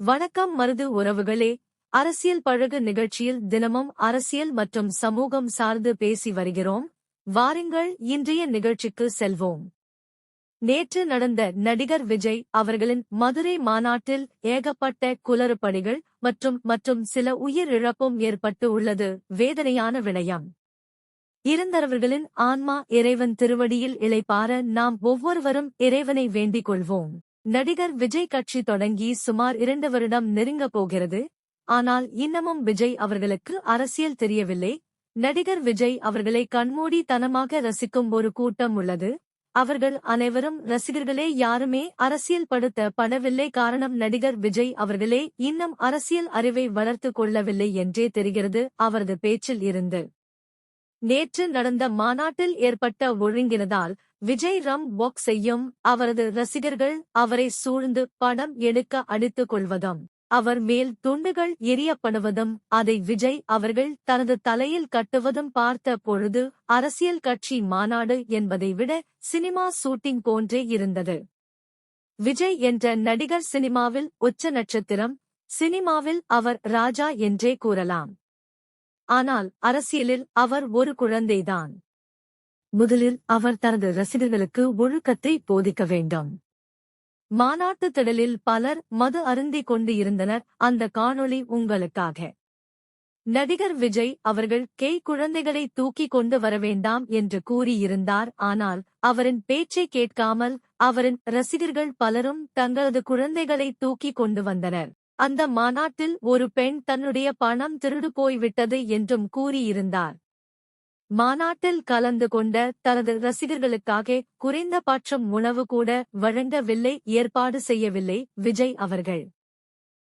வணக்கம் மருது உறவுகளே. அரசியல் பழகு நிகழ்ச்சியில் தினமும் அரசியல் மற்றும் சமூகம் சார்ந்து பேசி வருகிறோம். வாருங்கள் இன்றைய நிகழ்ச்சிக்கு செல்வோம். நேற்று நடந்த நடிகர் விஜய் அவர்களின் மதுரை மாநாட்டில் ஏகப்பட்ட குளறுபடிகள் மற்றும் மற்றும் சில உயிரிழப்பும் ஏற்பட்டு உள்ளது வேதனையான விடயம். இருந்தவர்களின் ஆன்மா இறைவன் திருவடியில் இளைப்பார நாம் ஒவ்வொருவரும் இறைவனை வேண்டிக் கொள்வோம். நடிகர் விஜய் கட்சி தொடங்கி சுமார் இரண்டு வருடம் நெருங்கப் போகிறது. ஆனால் இன்னமும் விஜய் அவர்களுக்கு அரசியல் தெரியவில்லை. நடிகர் விஜய் அவர்களை கண்மூடி தனமாக ரசிக்கும் ஒரு கூட்டம் உள்ளது. அவர்கள் அனைவரும் ரசிகர்களே யாருமே அரசியல் படுத்த படவில்லை. காரணம் நடிகர் விஜய் அவர்களே இன்னும் அரசியல் அறிவை வளர்த்துக் கொள்ளவில்லை என்றே தெரிகிறது. அவரது பேச்சில் இருந்து நேற்று நடந்த மாநாட்டில் ஏற்பட்ட ஒழுங்கினதால் விஜய் ரம் பாக்ஸ் செய்யும் அவரது ரசிகர்கள் அவரை சூழ்ந்து படம் எடுக்க அடித்துக் கொள்வதும். அவர் மேல் துண்டுகள் எரியப்படுவதும் அதை விஜய் அவர்கள் தனது தலையில் கட்டுவதும் பார்த்த பொழுது அரசியல் கட்சி மாநாடு என்பதை விட சினிமா ஷூட்டிங் போன்றே இருந்தது. விஜய் என்ற நடிகர் சினிமாவில் உச்ச நட்சத்திரம் சினிமாவில் அவர் ராஜா என்றே கூறலாம். ஆனால் அரசியலில் அவர் ஒரு குழந்தைதான். முதலில் அவர் தனது ரசிகர்களுக்கு ஒழுக்கத்தை போதிக்க வேண்டும். மாநாட்டு திடலில் பலர் மது அருந்திக் கொண்டு இருந்தனர். அந்த காணொளி உங்களுக்காக. நடிகர் விஜய் அவர்கள் கெய் குழந்தைகளை தூக்கிக் கொண்டு வர வேண்டாம் என்று கூறியிருந்தார். ஆனால் அவரின் பேச்சை கேட்காமல் அவரின் ரசிகர்கள் பலரும் தங்களது குழந்தைகளை தூக்கிக் கொண்டு வந்தனர். அந்த மாநாட்டில் ஒரு பெண் தன்னுடைய பணம் திருடு போய்விட்டது என்றும் கூறியிருந்தார். மாநாட்டில் கலந்து கொண்ட தனது ரசிகர்களுக்காக குறைந்தபட்சம் உணவு கூட வழங்கவில்லை ஏற்பாடு செய்யவில்லை விஜய் அவர்கள்.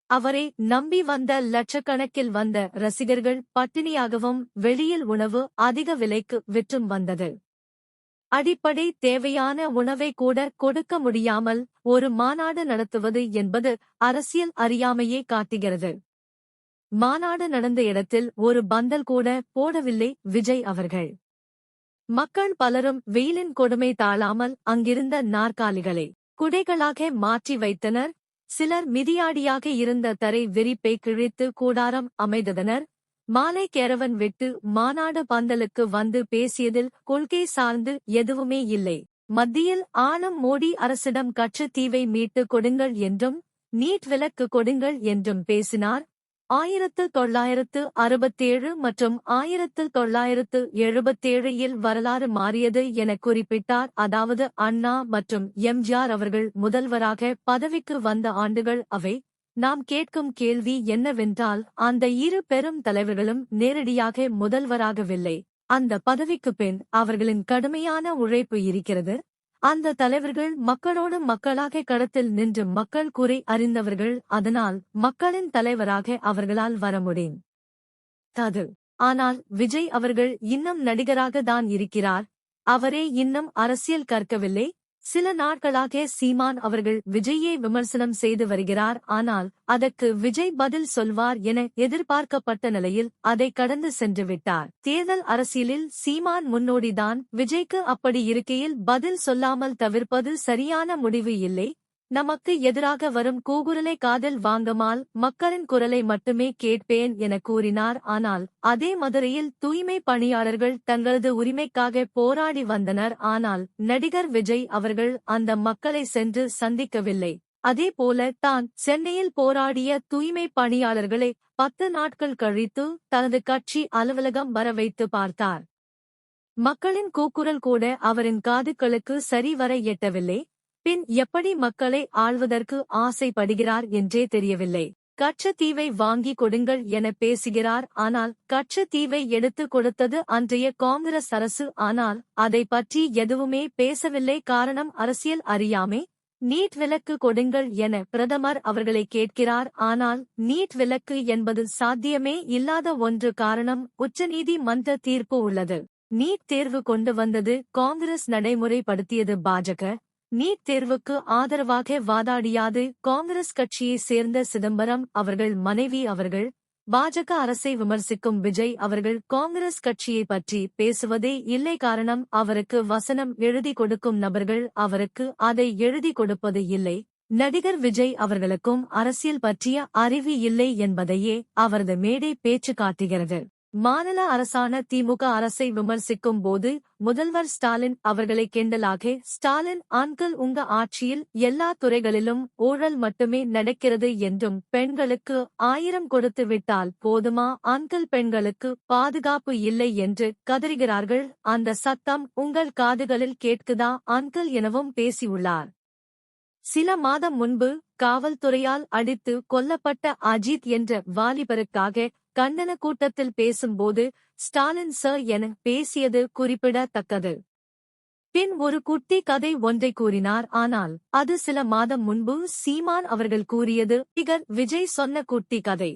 அவரை நம்பி வந்த லட்சக்கணக்கில் வந்த ரசிகர்கள் பட்டினியாகவும் வெளியில் உணவு அதிக விலைக்கு விற்றும் வந்தது. அடிப்படை தேவையான உணவை கூட கொடுக்க முடியாமல் ஒரு மாநாடு நடத்துவது என்பது அரசியல் அறியாமையே காட்டுகிறது. மாநாடு நடந்த இடத்தில் ஒரு பந்தல் கூட போடவில்லை விஜய் அவர்கள். மக்கள் பலரும் வெயிலின் கொடுமை தாழாமல் அங்கிருந்த நாற்காலிகளை குடைகளாக மாற்றி வைத்தனர். சிலர் மிதியாடியாக இருந்த தரை விரிப்பை கிழித்து கூடாரம் அமைந்ததனர் மாலை கேரவன் விட்டு மாநாடு பந்தலுக்கு வந்து பேசியதில் கொள்கை சார்ந்து எதுவுமே இல்லை. மத்தியில் ஆளும் மோடி அரசிடம் கற்று தீவை மீட்டு கொடுங்கள் என்றும் நீட் விலக்கு கொடுங்கள் என்றும் பேசினார். ஆயிரத்து தொள்ளாயிரத்து அறுபத்தேழு மற்றும் ஆயிரத்து தொள்ளாயிரத்து எழுபத்தேழில் வரலாறு மாறியது என குறிப்பிட்டார். அதாவது அண்ணா மற்றும் எம்ஜிஆர் அவர்கள் முதல்வராக பதவிக்கு வந்த ஆண்டுகள் அவை. நாம் கேட்கும் கேள்வி என்னவென்றால் அந்த இரு பெரும் தலைவர்களும் நேரடியாக முதல்வராகவில்லை. அந்த பதவிக்கு பின் அவர்களின் கடுமையான உழைப்பு இருக்கிறது. அந்த தலைவர்கள் மக்களோடு மக்களாக கடத்தில் நின்று மக்கள் குறை அறிந்தவர்கள் அதனால் மக்களின் தலைவராக அவர்களால் வர முடியும். தது. ஆனால் விஜய் அவர்கள் இன்னும் நடிகராக தான் இருக்கிறார். அவரே இன்னும் அரசியல் கற்கவில்லை. சில நாட்களாக சீமான் அவர்கள் விஜய்யை விமர்சனம் செய்து வருகிறார். ஆனால் அதற்கு விஜய் பதில் சொல்வார் என எதிர்பார்க்கப்பட்ட நிலையில் அதை கடந்து சென்று விட்டார். தேர்தல் அரசியலில் சீமான் முன்னோடிதான். விஜய்க்கு அப்படி இருக்கையில் பதில் சொல்லாமல் தவிர்ப்பது சரியான முடிவு இல்லை. நமக்கு எதிராக வரும் கூகுரலை காதல் வாங்கமால் மக்களின் குரலை மட்டுமே கேட்பேன் என கூறினார். ஆனால் அதே மதுரையில் தூய்மை பணியாளர்கள் தங்களது உரிமைக்காக போராடி வந்தனர். ஆனால் நடிகர் விஜய் அவர்கள் அந்த மக்களை சென்று சந்திக்கவில்லை. அதேபோல தான் சென்னையில் போராடிய தூய்மை பணியாளர்களை பத்து நாட்கள் கழித்து தனது கட்சி அலுவலகம் வர வைத்து பார்த்தார். மக்களின் கூக்குரல் கூட அவரின் காதுகளுக்கு சரிவர எட்டவில்லை. பின் எப்படி மக்களை ஆள்வதற்கு ஆசைப்படுகிறார் என்றே தெரியவில்லை. கச்சத்தீவை வாங்கி கொடுங்கள் என பேசுகிறார் ஆனால் கச்சத்தீவை எடுத்து கொடுத்தது அன்றைய காங்கிரஸ் அரசு. ஆனால் அதை பற்றி எதுவுமே பேசவில்லை. காரணம் அரசியல் அறியாமே. நீட் விலக்கு கொடுங்கள் என பிரதமர் அவர்களை கேட்கிறார். ஆனால் நீட் விலக்கு என்பது சாத்தியமே இல்லாத ஒன்று. காரணம் உச்சநீதிமன்ற தீர்ப்பு உள்ளது. நீட் தேர்வு கொண்டு வந்தது காங்கிரஸ் நடைமுறைப்படுத்தியது பாஜக. நீட் தேர்வுக்கு ஆதரவாக வாதாடியாது காங்கிரஸ் கட்சியைச் சேர்ந்த சிதம்பரம் அவர்கள் மனைவி அவர்கள் பாஜக அரசை விமர்சிக்கும் விஜய் அவர்கள் காங்கிரஸ் கட்சியை பற்றி பேசுவதே இல்லை காரணம் அவருக்கு வசனம் எழுதி கொடுக்கும் நபர்கள் அவருக்கு அதை எழுதி கொடுப்பது இல்லை. நடிகர் விஜய் அவர்களுக்கும் அரசியல் பற்றிய அறிவு இல்லை என்பதையே அவரது மேடை பேச்சு காட்டுகிறது. மாநில அரசான திமுக அரசை விமர்சிக்கும் போது முதல்வர் ஸ்டாலின் அவர்களை கிண்டலாக ஸ்டாலின் ஆண்கள் உங்க ஆட்சியில் எல்லா துறைகளிலும் ஊழல் மட்டுமே நடக்கிறது என்றும் பெண்களுக்கு ஆயிரம் கொடுத்து விட்டால் போதுமா? ஆண்கள் பெண்களுக்கு பாதுகாப்பு இல்லை என்று கதறுகிறார்கள். அந்த சத்தம் உங்கள் காதுகளில் கேட்குதா? ஆண்கள் எனவும் பேசியுள்ளார். சில மாதம் முன்பு காவல்துறையால் அடித்து கொல்லப்பட்ட அஜித் என்ற வாலிபருக்காக கண்டன கூட்டத்தில் பேசும்போது ஸ்டாலின் சர் என பேசியது குறிப்பிடத்தக்கது. பின் ஒரு குட்டி கதை ஒன்றை கூறினார். ஆனால் அது சில மாதம் முன்பு சீமான் அவர்கள் கூறியது நடிகர் விஜய் சொன்ன குட்டி கதை.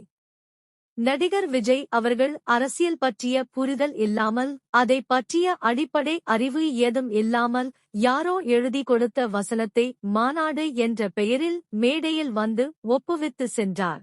நடிகர் விஜய் அவர்கள் அரசியல் பற்றிய புரிதல் இல்லாமல் அதை பற்றிய அடிப்படை அறிவு ஏதும் இல்லாமல் யாரோ எழுதி கொடுத்த வசனத்தை மாநாடு என்ற பெயரில் மேடையில் வந்து ஒப்புவித்து சென்றார்.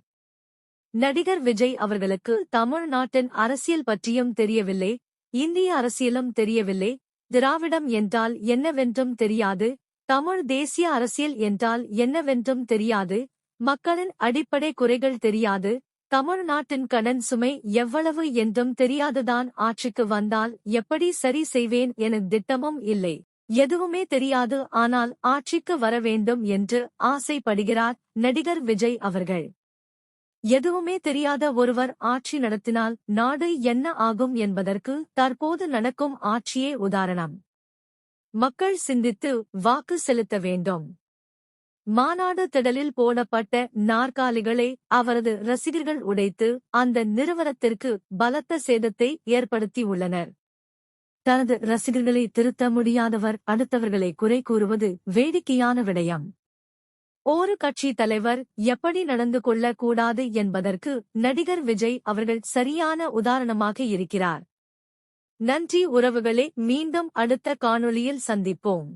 நடிகர் விஜய் அவர்களுக்கு தமிழ்நாட்டின் அரசியல் பற்றியும் தெரியவில்லை இந்திய அரசியலும் தெரியவில்லை. திராவிடம் என்றால் என்னவென்றும் தெரியாது தமிழ் தேசிய அரசியல் என்றால் என்னவென்றும் தெரியாது மக்களின் அடிப்படை குறைகள் தெரியாது தமிழ்நாட்டின் கடன் சுமை எவ்வளவு என்றும் தெரியாதுதான். ஆட்சிக்கு வந்தால் எப்படி சரி செய்வேன் என திட்டமும் இல்லை எதுவுமே தெரியாது. ஆனால் ஆட்சிக்கு வர வேண்டும் என்று ஆசைப்படுகிறார் நடிகர் விஜய் அவர்கள். எதுவுமே தெரியாத ஒருவர் ஆட்சி நடத்தினால் நாடு என்ன ஆகும் என்பதற்கு தற்போது நடக்கும் ஆட்சியே உதாரணம். மக்கள் சிந்தித்து வாக்கு செலுத்த வேண்டும். மாநாடு திடலில் போடப்பட்ட நாற்காலிகளை அவரது ரசிகர்கள் உடைத்து அந்த நிறுவனத்திற்கு பலத்த சேதத்தை ஏற்படுத்தியுள்ளனர் தனது ரசிகர்களை திருத்த முடியாதவர் அடுத்தவர்களை குறை கூறுவது வேடிக்கையான விடயம். ஒரு கட்சி தலைவர் எப்படி நடந்து கொள்ளக் கூடாது என்பதற்கு நடிகர் விஜய் அவர்கள் சரியான உதாரணமாக இருக்கிறார். நன்றி உறவுகளே மீண்டும் அடுத்த காணொளியில் சந்திப்போம்.